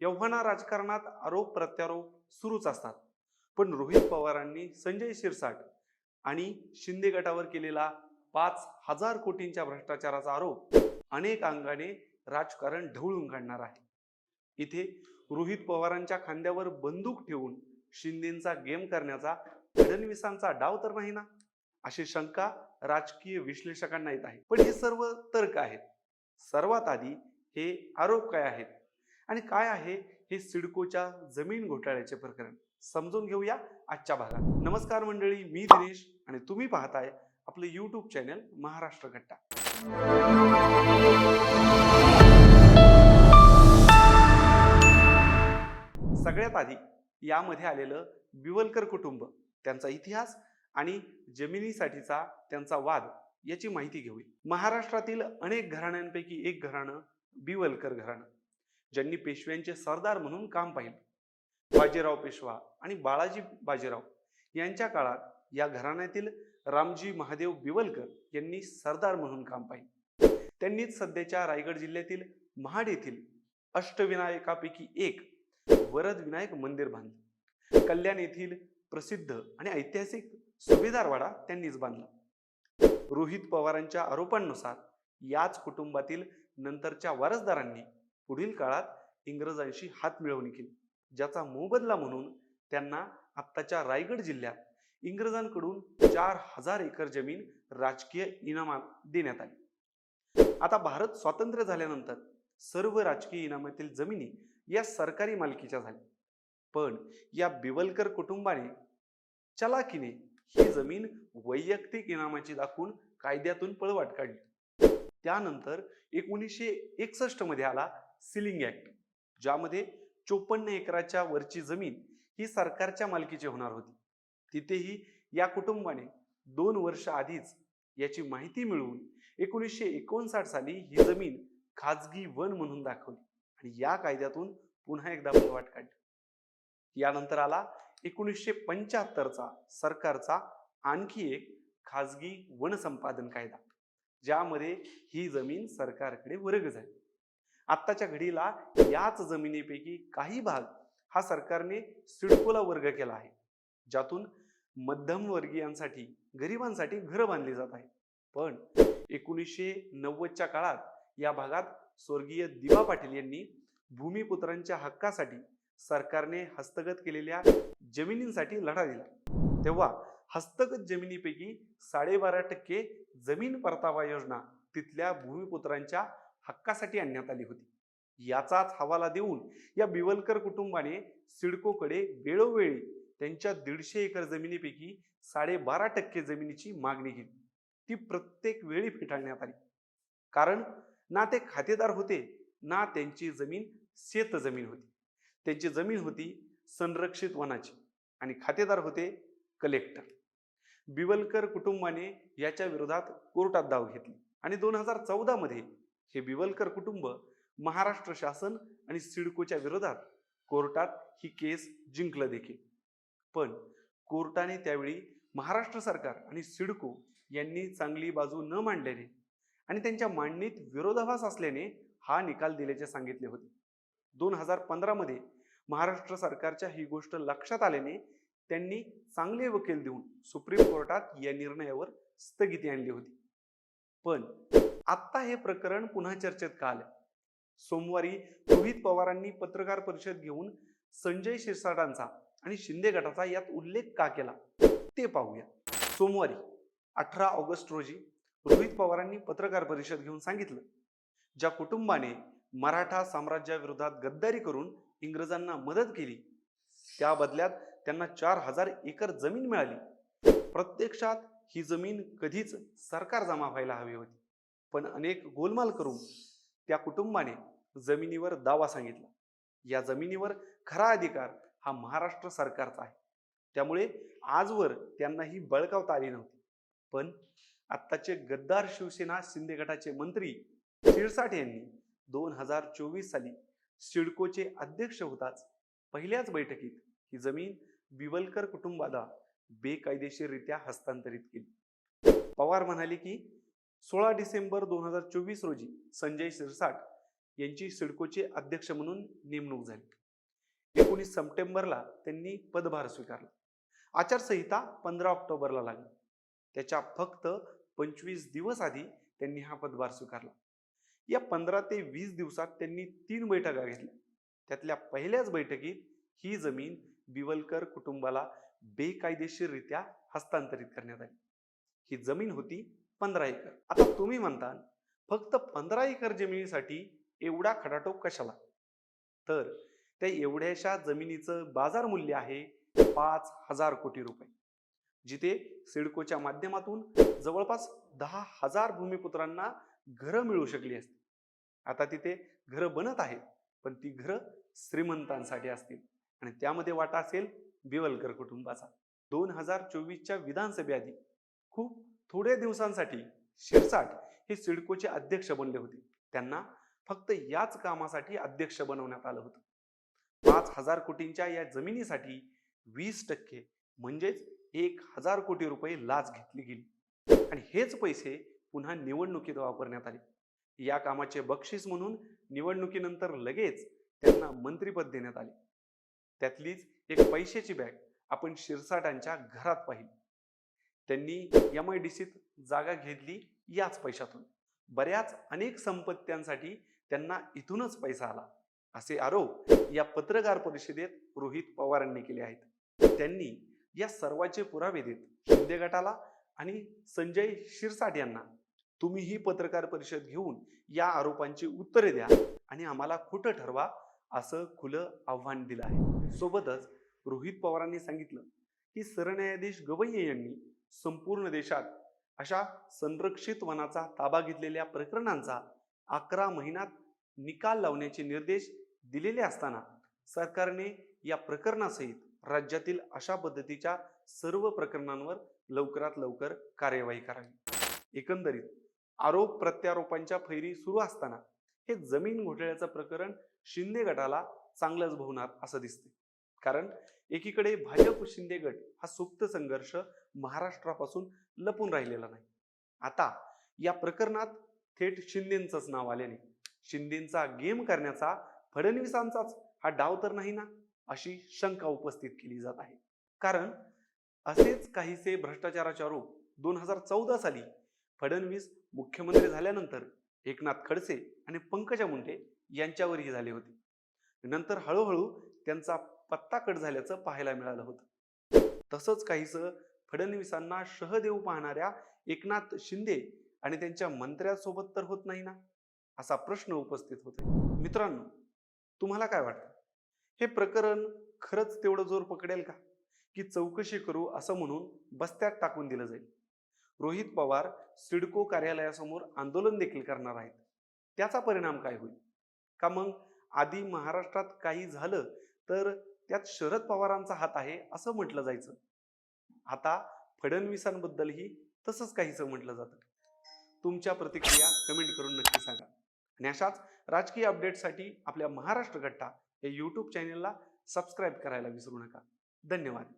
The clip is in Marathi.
एव्हाना राजकारणात आरोप प्रत्यारोप सुरूच असतात. पण रोहित पवारांनी संजय शिरसाट आणि शिंदे गटावर केलेला पाच हजार कोटींच्या भ्रष्टाचाराचा आरोप अनेक अंगाने राजकारण ढवळून काढणार आहे. इथे रोहित पवारांच्या खांद्यावर बंदूक ठेवून शिंदेचा गेम करण्याचा फडणवीसांचा डाव तर नाही ना? अशी शंका राजकीय विश्लेषकांना येत आहे. पण हे सर्व तर्क आहेत. सर्वात आधी हे आरोप काय आहेत? आणि काय आहे हे सिडकोच्या जमीन घोटाळ्याचे प्रकरण? समजून घेऊया आजच्या भागात. नमस्कार मंडळी मी दिनेश आणि तुम्ही पाहताय आपलं युट्यूब चॅनल महाराष्ट्र घट्टा. सगळ्यात आधी यामध्ये आलेलं बिवलकर कुटुंब त्यांचा इतिहास आणि जमिनीसाठीचा त्यांचा वाद याची माहिती घेऊया. महाराष्ट्रातील अनेक घराण्यांपैकी एक घराणं बिवलकर घराणं. ज्यांनी पेशव्यांचे सरदार म्हणून काम पाहिलं. बाजीराव पेशवा आणि बाळाजी बाजीराव यांच्या काळात या घराण्यातील रामजी महादेव बिवलकर यांनी सरदार म्हणून काम पाहिले. त्यांनीच सध्याच्या रायगड जिल्ह्यातील महाड येथील अष्टविनायकापैकी एक वरद विनायक मंदिर बांधले. कल्याण येथील प्रसिद्ध आणि ऐतिहासिक सुभेदारवाडा त्यांनीच बांधला. रोहित पवारांच्या आरोपांनुसार याच कुटुंबातील नंतरच्या वारसदारांनी पुढील काळात इंग्रजांशी हात मिळवणी केली. ज्याचा मोबदला म्हणून त्यांना आत्ताच्या रायगड जिल्ह्यात इंग्रजांकडून चार हजार एकर जमीन राजकीय इनामात देण्यात आली. आता भारत स्वातंत्र्य झाल्यानंतर सर्व राजकीय इनामातील जमिनी या सरकारी मालकीच्या झाल्या. पण या बिवलकर कुटुंबाने चलाकीने ही जमीन वैयक्तिक इनामाची दाखवून कायद्यातून पळवाट काढली. त्यानंतर एकोणीसशे एकसष्टमध्ये आला सिलिंग ऍक्ट ज्यामध्ये चोपन्न एकराच्या वरची जमीन ही सरकारच्या मालकीची होणार होती. तिथेही या कुटुंबाने दोन वर्ष आधीच याची माहिती मिळवून एकोणीसशे एकोणसाठ साली ही जमीन खाजगी वन म्हणून दाखवली आणि या कायद्यातून पुन्हा एकदा पळवाट काढली. यानंतर आला एकोणीसशे पंच्याहत्तरचा सरकारचा आणखी एक खाजगी वन संपादन कायदा ज्यामध्ये ही जमीन सरकारकडे वर्ग झाली. आत्ताच्या घडीला याच जमिनीपैकी काही भाग हा सरकारने सिडकोला वर्ग केला आहे ज्यातून मध्यमवर्गीयांसाठी गरिबांसाठी घरं बांधली जात आहेत. पण एकोणीसशे नव्वदच्या काळात या भागात स्वर्गीय दिवा पाटील यांनी भूमिपुत्रांच्या हक्कासाठी सरकारने हस्तगत केलेल्या जमिनींसाठी लढा दिला. तेव्हा हस्तगत जमिनीपैकी साडेबारा टक्के जमीन परतावा योजना तिथल्या भूमिपुत्रांच्या हक्कासाठी आणण्यात आली होती. याचाच हवाला देऊन या बिवलकर कुटुंबाने सिडकोकडे वेळोवेळी त्यांच्या दीडशे एकर जमिनीपैकी साडेबारा टक्के जमिनीची मागणी केली ती प्रत्येक वेळी फेटाळण्यात आली. कारण ना ते खातेदार होते ना त्यांची जमीन शेत जमीन होती. त्यांची जमीन होती संरक्षित वनाची आणि खातेदार होते कलेक्टर बिवलकर कुटुंबाने याच्या विरोधात कोर्टात धाव घेतली आणि दोन हजार चौदामध्ये हे बिवलकर कुटुंब महाराष्ट्र शासन आणि सिडकोच्या विरोधात कोर्टात ही केस जिंकलं देखील. पण कोर्टाने त्यावेळी महाराष्ट्र सरकार आणि सिडको यांनी चांगली बाजू न मांडल्याने आणि त्यांच्या मांडणीत विरोधाभास असल्याने हा निकाल दिल्याचे सांगितले होते. दोन हजार पंधरामध्ये महाराष्ट्र सरकारच्या ही गोष्ट लक्षात आल्याने त्यांनी चांगले वकील देऊन सुप्रीम कोर्टात या निर्णयावर स्थगिती आणली होती. पण आत्ता हे प्रकरण पुन्हा चर्चेत का आलं? सोमवारी रोहित पवारांनी पत्रकार परिषद घेऊन संजय शिरसाटांचा आणि शिंदे गटाचा यात उल्लेख का केला? ते पाहूया. सोमवारी अठरा ऑगस्ट रोजी रोहित पवारांनी पत्रकार परिषद घेऊन सांगितलं ज्या कुटुंबाने मराठा साम्राज्याविरोधात गद्दारी करून इंग्रजांना मदत केली त्या बदल्यात त्यांना चार हजार एकर जमीन मिळाली. प्रत्यक्षात ही जमीन कधीच सरकार जमा व्हायला हवी होती. पण अनेक गोलमाल करून त्या कुटुंबाने जमिनीवर दावा सांगितला. या जमिनीवर खरा अधिकार हा महाराष्ट्र सरकारचा आहे. त्यामुळे आजवर त्यांना ही बळकावता आली नव्हती. पण आत्ताचे गद्दार शिवसेना शिंदे गटाचे मंत्री शिरसाठे यांनी दोन हजार चोवीस साली सिडकोचे अध्यक्ष होताच पहिल्याच बैठकीत ही जमीन बिवलकर कुटुंबाला बेकायदेशीररित्या हस्तांतरित केली. पवार म्हणाले की सोळा डिसेंबर दोन हजार चोवीस रोजी संजय शिरसाट यांची सिडकोचे अध्यक्ष म्हणून नेमणूक झाली. एकोणीस सप्टेंबरला त्यांनी पदभार स्वीकारला. आचारसंहिता पंधरा ऑक्टोबरला लागली. त्याच्या फक्त पंचवीस दिवस आधी त्यांनी हा पदभार स्वीकारला. या पंधरा ते वीस दिवसात त्यांनी तीन बैठका घेतल्या. त्यातल्या पहिल्याच बैठकीत ही जमीन बिवलकर कुटुंबाला बेकायदेशीररित्या हस्तांतरित करण्यात आली. ही जमीन होती पंधरा एकर. आता तुम्ही म्हणता फक्त पंधरा एकर जमिनीसाठी एवढा खडाटोप कशाला? तर त्या एवढ्याशा जमिनीचं बाजार मूल्य आहे पाच हजार कोटी रुपये. जिथे सिडकोच्या माध्यमातून जवळपास दहा हजार भूमिपुत्रांना घरं मिळू शकली असती. आता तिथे घरं बनत आहेत पण ती घरं श्रीमंतांसाठी असतील. आणि त्यामध्ये वाटा असेल बिवलकर कुटुंबाचा. दोन हजार चोवीसच्या विधानसभेआधी खूप थोड्या दिवसांसाठी शिरसाट हे सिडकोचे अध्यक्ष बनले होते. त्यांना फक्त याच कामासाठी अध्यक्ष बनवण्यात आलं होतं. पाच हजार कोटींच्या या जमिनीसाठी वीस टक्के म्हणजेच एक हजार कोटी रुपये लाच घेतली गेली. आणि हेच पैसे पुन्हा निवडणुकीत वापरण्यात आले. या कामाचे बक्षीस म्हणून निवडणुकीनंतर लगेच त्यांना मंत्रीपद देण्यात आले. त्यातलीच एक पैशाची बॅग आपण शिरसाटांच्या घरात पाहिली. त्यांनी एम आय डी सीत जागा घेतली याच पैशातून. बऱ्याच अनेक संपत्त्यांसाठी त्यांना इथूनच पैसा आला. असे आरोप या पत्रकार परिषदेत रोहित पवारांनी केले आहेत. त्यांनी या सर्वाचे पुरावे देत शिंदे गटाला आणि संजय शिरसाट यांना तुम्ही ही पत्रकार परिषद घेऊन या आरोपांची उत्तरे द्या आणि आम्हाला खोटं ठरवा असं खुलं आव्हान दिलं आहे. सोबतच रोहित पवारांनी सांगितलं की सरन्यायाधीश गवई यांनी संपूर्ण देशात अशा संरक्षित वनाचा ताबा घेतलेल्या प्रकरणांचा अकरा महिन्यात निकाल लावण्याचे निर्देश दिलेले असताना सरकारने या प्रकरणासहित राज्यातील अशा पद्धतीच्या सर्व प्रकरणांवर लवकरात लवकर कार्यवाही करावी. एकंदरीत आरोप प्रत्यारोपांच्या फैरी सुरू असताना हे जमीन घोटाळ्याचं प्रकरण शिंदे गटाला चांगलंच भवणार असं दिसते कारण एकीकडे भाजप शिंदे गट हा सुप्त संघर्ष महाराष्ट्रापासून लपून राहिलेला नाही. आता या प्रकरणात थेट शिंदेंचंच नाव आल्याने शिंदेंचा गेम करण्याचा फडणवीसांचाच हा डाव तर नाही ना अशी शंका उपस्थित केली जात आहे. कारण असेच काहीसे भ्रष्टाचाराचे आरोप दोन हजार चौदा साली फडणवीस मुख्यमंत्री झाल्यानंतर एकनाथ खडसे आणि पंकजा मुंडे यांच्यावरही झाले होते. नंतर हळूहळू त्यांचा पत्ता कट झाल्याचं पाहायला मिळालं होतं. तसंच काहीसं फडणवीसांना शह देऊ पाहणाऱ्या एकनाथ शिंदे आणि त्यांच्या मंत्र्यासोबत तर होत नाही ना? असा प्रश्न उपस्थित होते मित्रांनो तुम्हाला काय वाटतं? हे प्रकरण खरंच तेवढं जोर पकडेल का? की चौकशी करू असं म्हणून बस्त्यात टाकून दिलं जाईल? रोहित पवार सिडको कार्यालयासमोर आंदोलन देखील करणार आहेत. त्याचा परिणाम काय होईल? का मग आधी महाराष्ट्रात काही झालं तर त्यात शरद पवारांचा हात आहे असं म्हटलं जायचं. आता फडणवीसांबद्दलही तसंच काहीसं म्हटलं जातं. तुमच्या प्रतिक्रिया कमेंट करून नक्की सांगा. आणि अशाच राजकीय अपडेटसाठी आपल्या महाराष्ट्र गट्टा या यूट्यूब चॅनेलला सबस्क्राईब करायला विसरू नका. धन्यवाद.